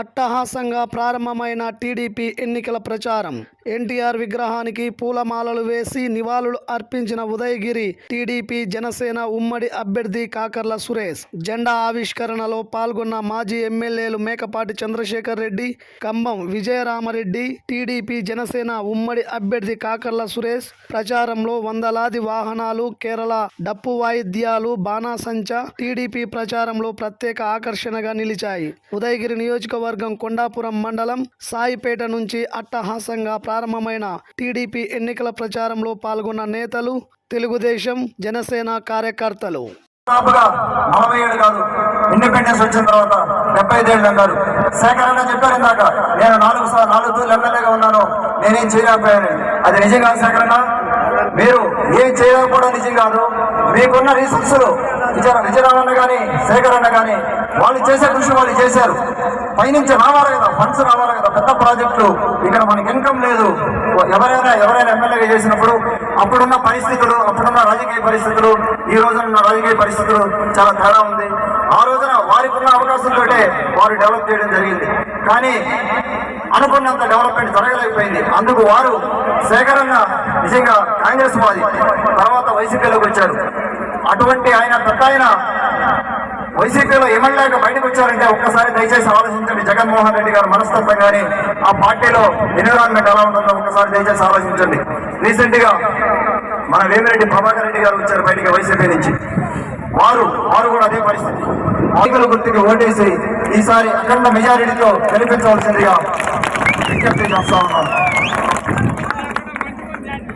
అట్టహాసంగా ప్రారంభమైన టీడీపీ ఎన్నికల ప్రచారం. ఎన్టీఆర్ విగ్రహానికి పూలమాలలు వేసి నివాళులు అర్పించిన ఉదయగిరి టీడీపీ జనసేన ఉమ్మడి అభ్యర్థి కాకర్ల సురేష్. జెండా ఆవిష్కరణలో పాల్గొన్న మాజీ ఎమ్మెల్యేలు మేకపాటి చంద్రశేఖర్ రెడ్డి కంబం విజయరామరెడ్డి టీడీపీ జనసేన ఉమ్మడి అభ్యర్థి కాకర్ల సురేష్. ప్రచారంలో వందలాది వాహనాలు కేరళ డప్పు వాయిద్యాలు బాణాసంచా టీడీపీ ప్రచారంలో ప్రత్యేక ఆకర్షణగా నిలిచాయి. ఉదయగిరి నియోజకవర్గం నియోజకవర్గం కొండాపురం మండలం సాయిపేట నుంచి అట్టహాసంగా ప్రారంభమైన టీడీపీ ఎన్నికల ప్రచారంలో పాల్గొన్న నేతలు తెలుగుదేశం జనసేన కార్యకర్తలు. నలభై ఏడు కాదు ఇండిపెండెన్స్ వచ్చిన తర్వాత డెబ్బై ఐదేళ్ళు అన్నారు. శేఖర్ అన్న చెప్పారు ఇందాక నేను నాలుగు సార్లు నాలుగు తూర్లు ఎమ్మెల్యేగా ఉన్నాను నేనేం చేయలేకపోయాను. అది నిజం కాదు శేఖర్ అన్న? మీరు ఏం చేయలేకపోవడం నిజం కాదు. మీకున్న రీసోర్సులు విజయ విజయరామన్న కానీ శేఖర్ అన్న కానీ వాళ్ళు చేసే కృషి వాళ్ళు చేశారు. పైనుంచి రావాలి కదా ఫండ్స్ రావాలి కదా పెద్ద ప్రాజెక్టులు. ఇక్కడ మనకి ఇన్కమ్ లేదు. ఎవరైనా ఎవరైనా ఎమ్మెల్యేగా చేసినప్పుడు అప్పుడున్న పరిస్థితులు అప్పుడున్న రాజకీయ పరిస్థితులు ఈ రోజున ఉన్న రాజకీయ పరిస్థితులు చాలా తేడా ఉంది. ఆ రోజున వారికి ఉన్న అవకాశంతోటే వారు డెవలప్ చేయడం జరిగింది. కానీ అనుకున్నంత డెవలప్మెంట్ జరగలేకపోయింది. అందుకు వారు సేకరణ నిజంగా కాంగ్రెస్ వాది తర్వాత వైసీపీలోకి వచ్చారు. అటువంటి ఆయన పెద్ద ఆయన వైసీపీలో ఎమ్మెల్యేగా బయటకు వచ్చారంటే ఒక్కసారి దయచేసి ఆలోచించండి. జగన్మోహన్ రెడ్డి గారు మనస్తత్వం కానీ ఆ పార్టీలో ఎన్విరాన్మెంట్ ఎలా ఉంటుందో ఒక్కసారి దయచేసి ఆలోచించండి. రీసెంట్గా మన వేమిరెడ్డి ప్రభాకర్ రెడ్డి గారు వచ్చారు బయటికి వైసీపీ నుంచి. వారు వారు కూడా అదే పరిస్థితి. ఆకుల గుర్తుకి ఓటేసి ఈసారి అఖండ మెజారిటీతో గెలిపించవలసిందిగా విజ్ఞప్తి చేస్తా ఉన్నాను